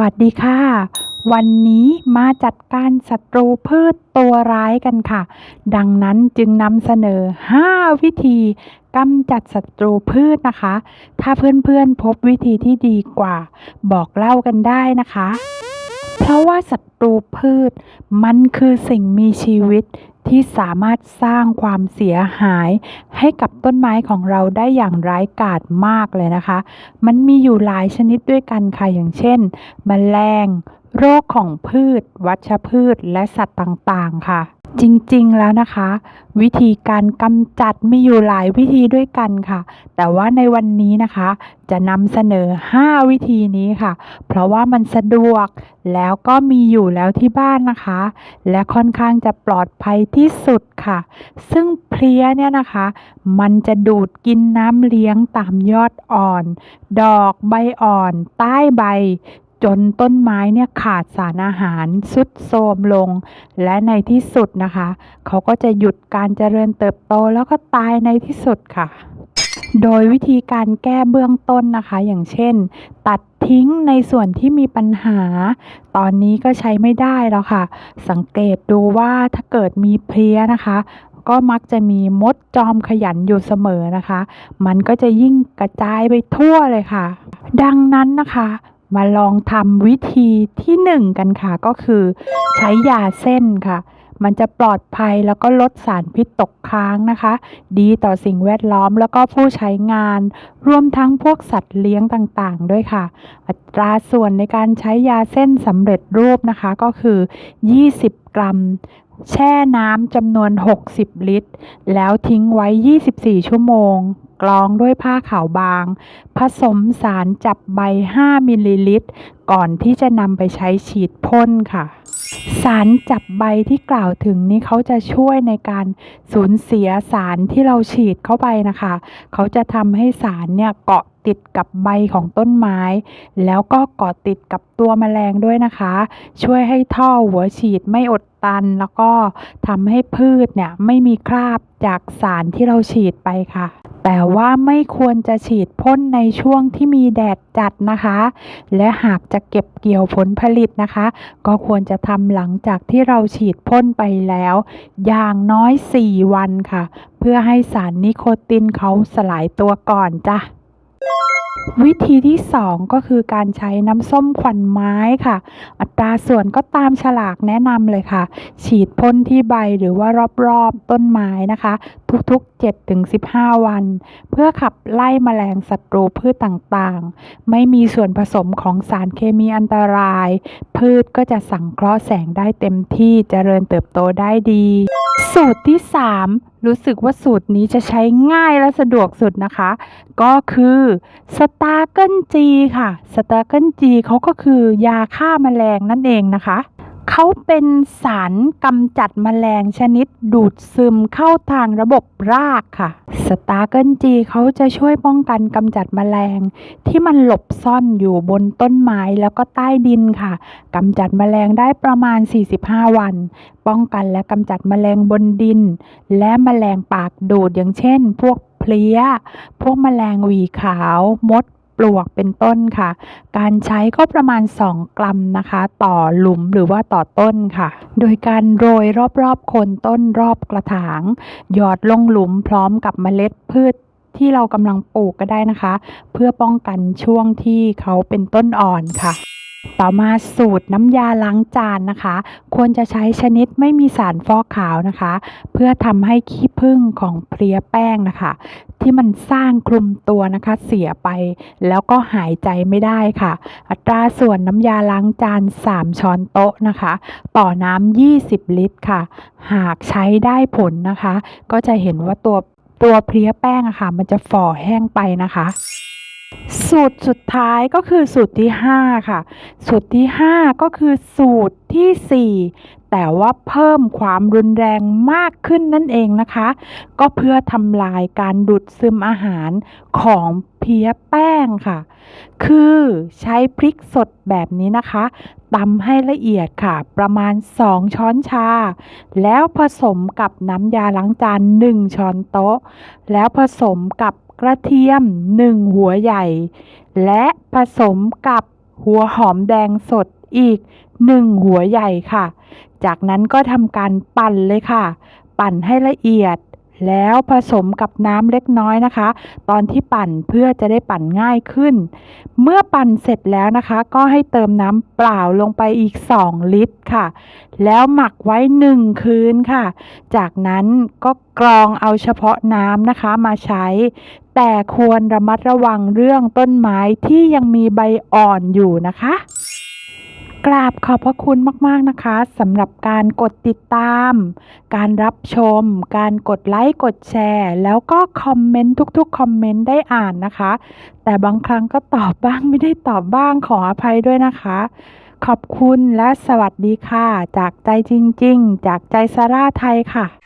วัสดีค่ะ วันนี้มาจัดการศัตรูพืชตัวร้ายกันค่ะ ดังนั้นจึงนำเสนอ 5 วิธีกำจัดศัตรูพืชนะคะ ถ้าเพื่อนๆพบวิธีที่ดีกว่า บอกเล่ากันได้นะคะ เพราะว่าศัตรูพืช มันคือสิ่งมีชีวิตที่สามารถสร้างความเสียหาย ให้กับต้นไม้ของเราได้อย่างร้ายกาจมากเลยนะคะ มันมีอยู่หลายชนิดด้วยกันค่ะ อย่างเช่นแมลง โรคของพืช วัชพืช และสัตว์ต่างๆ ค่ะ จริงๆแล้วนะคะ วิธีการกำจัดมีอยู่หลายวิธีด้วยกันค่ะ แต่ว่าในวันนี้นะคะ จะนำเสนอ 5 วิธีนี้ค่ะ เพราะว่ามันสะดวกแล้วก็มีอยู่แล้วที่บ้านนะคะ และค่อนข้างจะปลอดภัยที่สุดค่ะ ซึ่งเพลี้ยเนี่ยนะคะ มันจะดูดกินน้ำเลี้ยงตามยอดอ่อน ดอกใบอ่อน ใต้ใบ จนต้นไม้เนี่ยขาดสารอาหารสุดโทรมลง และในที่สุดนะคะ เขาก็จะหยุดการเจริญเติบโตแล้วก็ตายในที่สุดค่ะ โดยวิธีการแก้เบื้องต้นนะคะ อย่างเช่น ตัดทิ้งในส่วนที่มีปัญหา ตอนนี้ก็ใช้ไม่ได้แล้วค่ะ สังเกตดูว่าถ้าเกิดมีเพลี้ยนะคะก็มักจะมีมดจอมขยันอยู่เสมอนะคะ มันก็จะยิ่งกระจายไปทั่วเลยค่ะ ดังนั้นนะคะ มาลองทำวิธีที่หนึ่งกันค่ะ ก็คือใช้ยาเส้นค่ะ มันจะปลอดภัยแล้วก็ลดสารพิษตกค้างนะคะ ดีต่อสิ่งแวดล้อมแล้วก็ผู้ใช้งาน รวมทั้งพวกสัตว์เลี้ยงต่างๆ ด้วยค่ะ อัตราส่วนในการใช้ยาเส้นสำเร็จรูปนะคะก็คือ 20 กรัมแช่น้ำจำนวน 60 ลิตร แล้วทิ้งไว้ 24 ชั่วโมง กรองด้วยผ้าขาวบาง ผสมสารจับใบ 5 มิลลิลิตร ก่อนที่จะนำไปใช้ฉีดพ่นค่ะ สารจับใบที่กล่าวถึงนี้เขาจะช่วยในการสูญเสียสารที่เราฉีดเข้าไปนะคะ เขาจะทำให้สารเนี่ยเกาะติดกับใบของต้นไม้ แล้วก็เกาะติดกับตัวแมลงด้วยนะคะ ช่วยให้ท่อหัวฉีดไม่อดตัน แล้วก็ทำให้พืชเนี่ยไม่มีคราบจากสารที่เราฉีดไปค่ะ แต่ว่าไม่ควรจะฉีดพ่นในช่วงที่มีแดดจัดนะคะ และหากจะเก็บเกี่ยวผลผลิตนะคะ ก็ควรจะทำหลังจากที่เราฉีดพ่นไปแล้ว อย่างน้อย 4 วันค่ะ เพื่อให้สารนิโคตินเขาสลายตัวก่อนจ้ะ วิธีที่ 2 ก็คือการใช้น้ำส้มควันไม้ค่ะ อัตราส่วนก็ตามฉลากแนะนำเลยค่ะ ฉีดพ่นที่ใบหรือว่ารอบๆต้นไม้นะคะ ทุกๆ 7-15 วัน เพื่อขับไล่แมลงศัตรูพืชต่างๆ ไม่มีส่วนผสมของสารเคมีอันตราย พืชก็จะสังเคราะห์แสงได้เต็มที่เจริญเติบโตได้ดี สูตรที่ 3 รู้สึกว่าสูตรนี้จะใช้ง่ายและสะดวกสุดนะคะ ก็คือสตาร์เกิลจีค่ะสตาร์เกิลจีเขาก็คือยาฆ่าแมลงนั่นเองนะคะ เขาเป็นสารกำจัดแมลงชนิดดูดซึมเข้าทางระบบรากค่ะ สตาร์เกิลจีเขาจะช่วยป้องกันกำจัดแมลง ที่มันหลบซ่อนอยู่บนต้นไม้แล้วก็ใต้ดินค่ะกำจัดแมลงได้ประมาณ 45 วัน ป้องกันและกำจัดแมลงบนดิน และแมลงปากดูดอย่างเช่น พวกเพลี้ย พวกแมลงหวีขาว มด ปลวกเป็นต้นค่ะ การใช้ก็ประมาณ 2 กรัมนะคะ ต่อหลุมหรือว่าต่อต้นค่ะ โดยการโรยรอบๆโคนต้นรอบกระถาง หยอดลงหลุมพร้อมกับเมล็ดพืชที่เรากำลังปลูกก็ได้นะคะ เพื่อป้องกันช่วงที่เขาเป็นต้นอ่อนค่ะ ต่อมาสูตรน้ำยาล้างจานนะคะ ควรจะใช้ชนิดไม่มีสารฟอกขาวนะคะ เพื่อทำให้ขี้ผึ้งของเพลียแป้งนะคะ ที่มันสร้างคลุมตัวนะคะ เสียไป แล้วก็หายใจไม่ได้ค่ะ อัตราส่วนน้ำยาล้างจาน 3 ช้อนโต๊ะนะคะ ต่อน้ำ 20 ลิตรค่ะ หากใช้ได้ผลนะคะ ก็จะเห็นว่าตัวตัวเพลี้ยแป้งอะค่ะ มันจะฝ่อแห้งไปนะคะ สูตรสุดท้ายก็คือสูตรที่ 5 ค่ะ สูตรที่ 5 ก็คือสูตรที่ 4 แต่ว่าเพิ่มความรุนแรงมากขึ้นนั่นเองนะคะ ก็เพื่อทำลายการดูดซึมอาหารของเพี้ยแป้งค่ะ คือใช้พริกสดแบบนี้นะคะตำให้ละเอียดค่ะ ประมาณ 2 ช้อนชา แล้วผสมกับน้ำยาล้างจาน 1 ช้อนโต๊ะ แล้วผสมกับ กระเทียม 1 หัวใหญ่ และผสมกับหัวหอมแดงสดอีก 1 หัวใหญ่ค่ะ จากนั้นก็ทำการปั่นเลยค่ะ ปั่นให้ละเอียด แล้วผสมกับน้ำเล็กน้อยนะคะ ตอนที่ปั่นเพื่อจะได้ปั่นง่ายขึ้น เมื่อปั่นเสร็จแล้วนะคะ ก็ให้เติมน้ำเปล่าลงไปอีก 2 ลิตรค่ะ แล้วหมักไว้ 1 คืนค่ะ จากนั้นก็กรองเอาเฉพาะน้ำนะคะมาใช้ แต่ควรระมัดระวังเรื่องต้นไม้ที่ยังมีใบอ่อนอยู่นะคะ กราบขอบพระคุณมาก ๆ นะคะสำหรับการกดติดตาม การรับชม การกดไลค์ กดแชร์ แล้วก็คอมเมนต์ทุกๆ คอมเมนต์ได้อ่านนะคะ แต่บางครั้งก็ตอบบ้างไม่ได้ตอบบ้างขออภัยด้วยนะคะ ขอบคุณและสวัสดีค่ะ จากใจจริง ๆ จากใจซาร่าไทยค่ะ